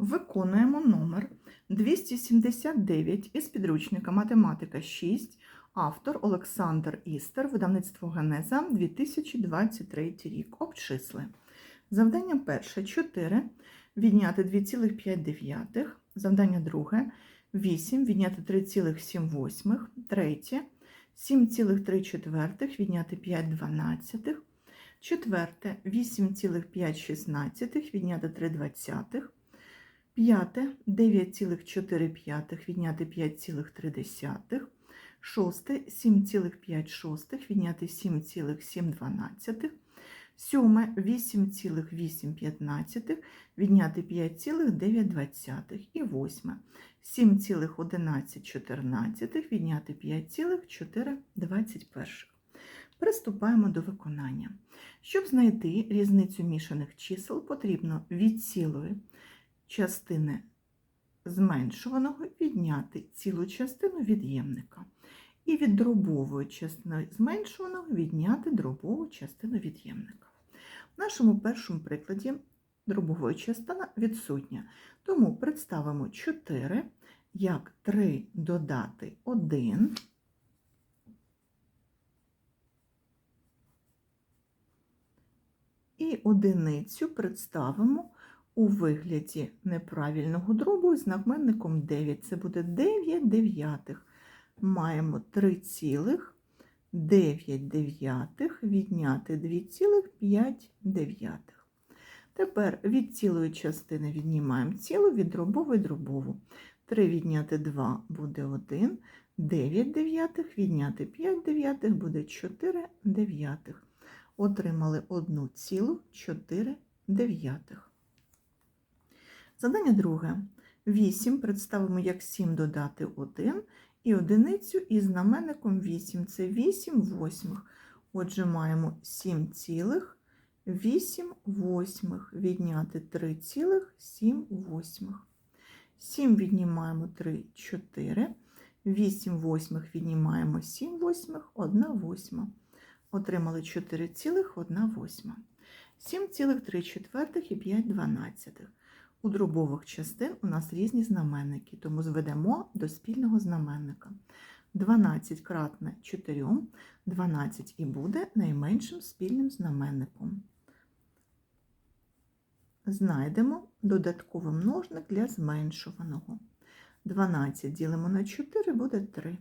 Виконуємо номер 279 із підручника Математика 6, автор Олександр Істер, видавництво Генеза 2023 рік. Обчисли. Завдання перше 4. Відняти 2,5. Завдання друге 8. Відняти 3,7. Третє 7,3 відняти 5 дванадцятих. Четверте 8,5 відняти 3 двадцятих. П'яте 9,4 відняти 5,3. Шосте 7,5 відняти 7,7. Сьоме 8,8 відняти 5,9. І восьме 7,11 відняти 5,4. Приступаємо до виконання. Щоб знайти різницю мішаних чисел, потрібно від цілої частини зменшуваного відняти цілу частину від'ємника. І від дробової частини зменшуваного відняти дробову частину від'ємника. В нашому першому прикладі дробової частина відсутня. Тому представимо 4 як 3 додати 1. І одиницю представимо у вигляді неправильного дробу з знаменником 9. Це буде 9 дев'ятих. Маємо 3,9 дев'ятих відняти 2,5 дев'ятих. Тепер від цілої частини віднімаємо цілу, від дробової дробову. 3 відняти 2 буде 1, 9 дев'ятих, відняти 5 дев'ятих буде 4 дев'ятих. Отримали 1,4 дев'ятих. Задання друге. 8 представимо як 7 додати 1 і одиницю із знаменником 8. Це 8 восьмих. Отже, маємо 7,8 восьмих відняти 3,7 восьмих. 7 віднімаємо 3, 4. 8 восьмих віднімаємо 7 восьмих, 1 восьма. Отримали 4,1 восьма. 7,3 четвертих і 5 дванадцятих. У дробових частин у нас різні знаменники, тому зведемо до спільного знаменника. 12 кратне 4, 12 і буде найменшим спільним знаменником. Знайдемо додатковий множник для зменшуваного. 12 ділимо на 4 буде 3.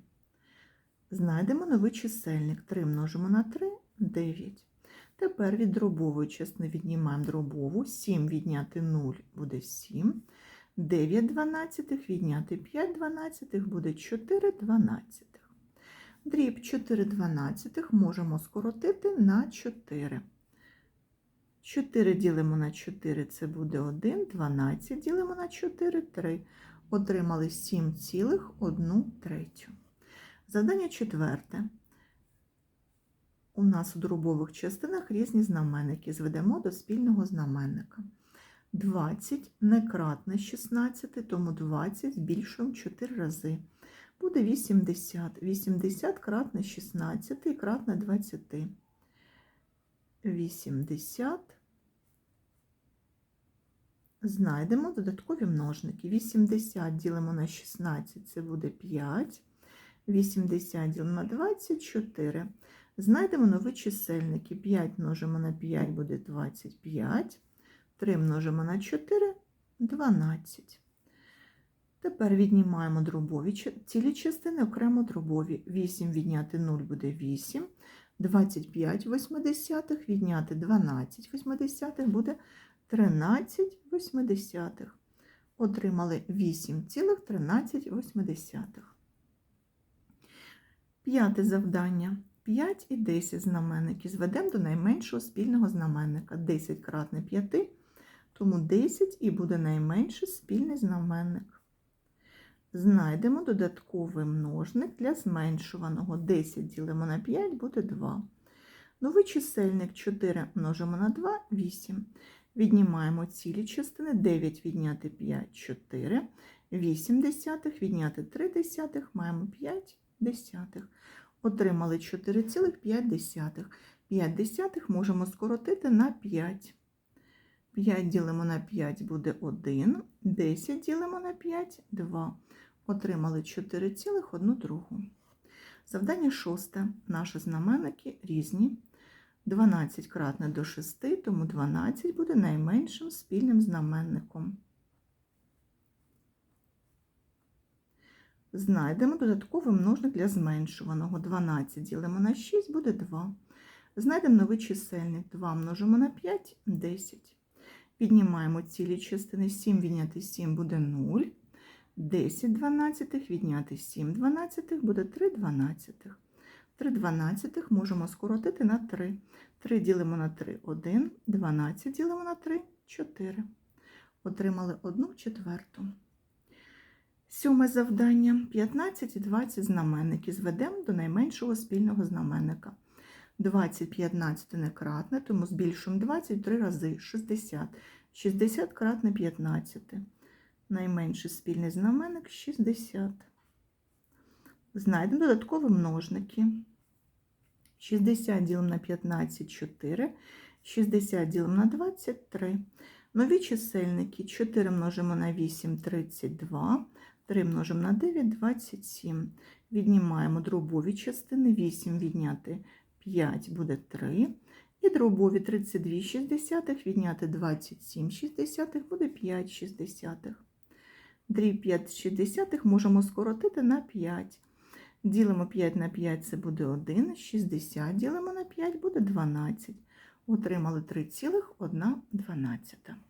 Знайдемо новий чисельник. 3 множимо на 3 9. Тепер від дробової частини віднімаємо дробову. 7 відняти 0 буде 7. 9 дванадцятих відняти 5 дванадцятих буде 4 дванадцятих. Дріб 4 дванадцятих можемо скоротити на 4. 4 ділимо на 4, це буде 1, 12 ділимо на 4, 3. Отримали 7,1 третю. Задання четверте. У нас у дробових частинах різні знаменники. Зведемо до спільного знаменника. 20 не кратне 16, тому 20 збільшуємо 4 рази. Буде 80. 80 кратне 16 і кратне 20. 80. Знайдемо додаткові множники. 80 ділимо на 16, це буде 5. 80 ділимо на 24. Знайдемо нові чисельники. 5 множимо на 5 буде 25. 3 множимо на 4 12. Тепер віднімаємо дробові цілі частини, окремо дробові. 8 відняти 0 буде 8. 25 восьмидесятих відняти 12 восьмидесятих буде 13 восьмидесятих. Отримали 8,13 восьмидесятих. П'яте завдання. 5 і 10 знаменники. Зведемо до найменшого спільного знаменника. 10 кратне 5, тому 10 і буде найменший спільний знаменник. Знайдемо додатковий множник для зменшуваного. 10 ділимо на 5 буде 2. Новий чисельник 4 множимо на 2 8. Віднімаємо цілі частини. 9 відняти 5 4. 8 десятих відняти 3 десятих, маємо 5 десятих. Отримали 4,5. 5 десятих можемо скоротити на 5. 5 ділимо на 5 буде 1, 10 ділимо на 5 – 2. Отримали 4,1 другу. Завдання шосте. Наші знаменники різні. 12 кратне до 6, тому 12 буде найменшим спільним знаменником. Знайдемо додатковий множник для зменшуваного. 12 ділимо на 6 буде 2. Знайдемо новий чисельник. 2 множимо на 5 – 10. Піднімаємо цілі частини. 7 відняти 7 буде 0. 10 дванадцятих відняти 7 дванадцятих буде 3 дванадцятих. 3 дванадцятих можемо скоротити на 3. 3 ділимо на 3 – 1. 12 ділимо на 3 – 4. Отримали 1 четверту. Сьоме завдання. 15 і 20 знаменники зведемо до найменшого спільного знаменника. 20 15 некратне, тому збільшуємо 20 3 рази 60. 60 кратне 15. Найменший спільний знаменник 60. Знайдемо додаткові множники. 60 ділимо на 15 – 4. 60 ділимо на 20 – 3. Нові чисельники 4 множимо на 8 – 32. 3 множимо на 9 – 27. Віднімаємо дробові частини. 8 відняти 5 буде 3. І дробові 32 шістдесятих відняти 27 шістдесятих буде 5 шістдесятих. Дріб 5 шістдесятих можемо скоротити на 5. Ділимо 5 на 5, це буде 1. 60 ділимо на 5, буде 12. Отримали 3,1.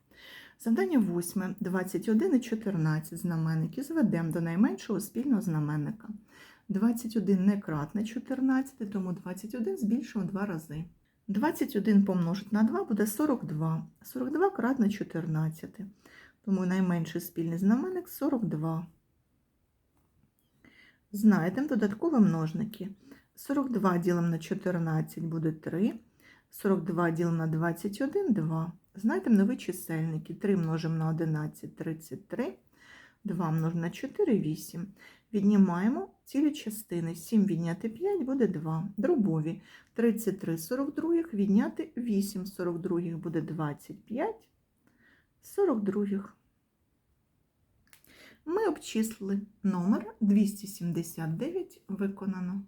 Завдання 8. 21 і 14 знаменники зведемо до найменшого спільного знаменника. 21 не кратне 14, тому 21 збільшимо 2 рази. 21 помножити на 2 буде 42. 42 кратне 14. Тому найменший спільний знаменник 42. Знайдемо додаткові множники. 42 ділимо на 14 буде 3. 42 ділимо на 21 2. Знайдемо нові чисельники. 3 множимо на 11 33. 2 множимо на 4 8. Віднімаємо цілі частини. 7 відняти 5 буде 2. Дробові 33 42 відняти 8 42 буде 25 42. Ми обчислили номер 279 виконано.